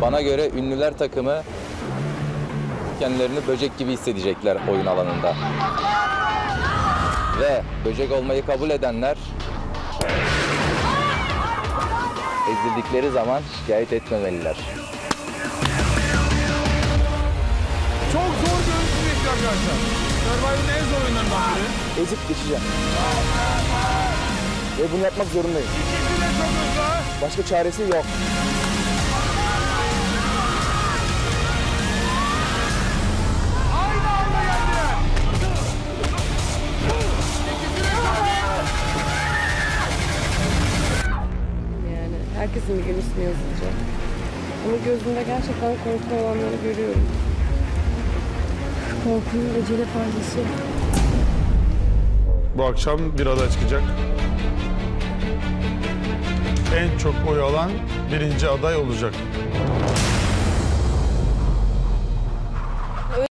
Bana göre ünlüler takımı kendilerini böcek gibi hissedecekler oyun alanında. Ve böcek olmayı kabul edenler ezildikleri zaman şikayet etmemeliler. Çok zor sizi bekliyor arkadaşlar. Survivor'ın en zor oyunlarından biri. Ezip geçeceğim. Ve bunu yapmak zorundayım. İkisi de çok hızlı. Başka çaresi yok. Herkesin bir gün ismi yazılacak. Ama gözümde gerçekten korku olanları görüyorum. Korkunun ecele faydası. Bu akşam bir aday çıkacak. En çok oy alan birinci aday olacak.